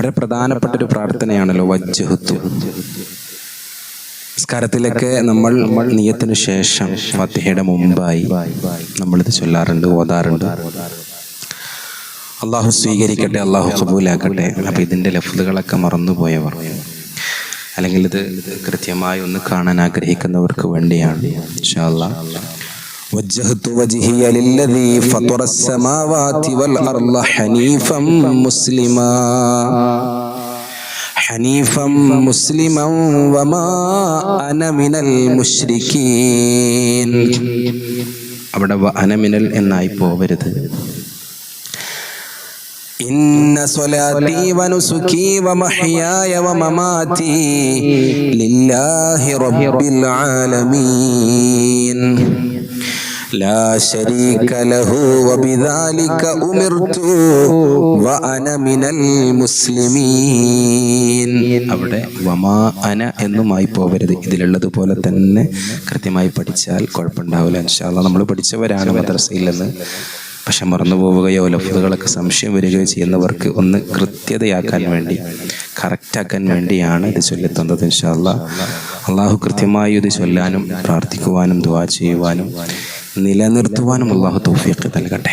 വളരെ പ്രധാനപ്പെട്ട ഒരു പ്രാർത്ഥനയാണല്ലോ വജ്ജഹത്തു നിസ്കാരത്തിലൊക്കെ നമ്മൾ നിയത്തിനു ശേഷം ഫത്തിഹയുടെ മുമ്പായി നമ്മളിത് ചൊല്ലാറുണ്ട് ഓതാറുണ്ട്. അള്ളാഹു സ്വീകരിക്കട്ടെ അള്ളാഹു കബൂലാക്കട്ടെ. അപ്പൊ ഇതിന്റെ ലഫ്തുകളൊക്കെ മറന്നുപോയവർ അല്ലെങ്കിൽ ഇത് കൃത്യമായി ഒന്ന് കാണാൻ ആഗ്രഹിക്കുന്നവർക്ക് വേണ്ടിയാണ് ഇൻഷാ അല്ലാ. وجهت وجهي للذي فطر السماوات والأرض حنيفا مسلما حنيفا مسلما وما أنا من المشركين അവിടെ വ- അനമിനൽ എന്നായി പോവരുത് إن صلاتي ونسكي ومحياي ومماتي لله رب العالمين لا شريك له وبذلك أمرت وأنا من المسلمين അവിടെ വമാ അന എന്നുമായി പോവരുത് ഇതിലുള്ളത് പോലെ തന്നെ കൃത്യമായി പഠിച്ചാൽ കുഴപ്പമുണ്ടാവില്ല ഇൻഷാല്ല നമ്മൾ പഠിച്ചവരാണ് മദ്രസയിൽ നിന്ന് പക്ഷെ മറന്നു പോവുകയോ ലഫ്ലുകളൊക്കെ സംശയം വരികയോ ചെയ്യുന്നവർക്ക് ഒന്ന് കൃത്യതയാക്കാൻ വേണ്ടി കറക്റ്റാക്കാൻ വേണ്ടിയാണ് ഇത് ചൊല്ലിത്തന്നത് ഇൻഷാല്ല അള്ളാഹു കൃത്യമായി ഇത് ചൊല്ലാനും പ്രാർത്ഥിക്കുവാനും ദുവാ ചെയ്യുവാനും നിലനിർത്തുവാനും അള്ളാഹു തൗഫീഖ് നൽകട്ടെ.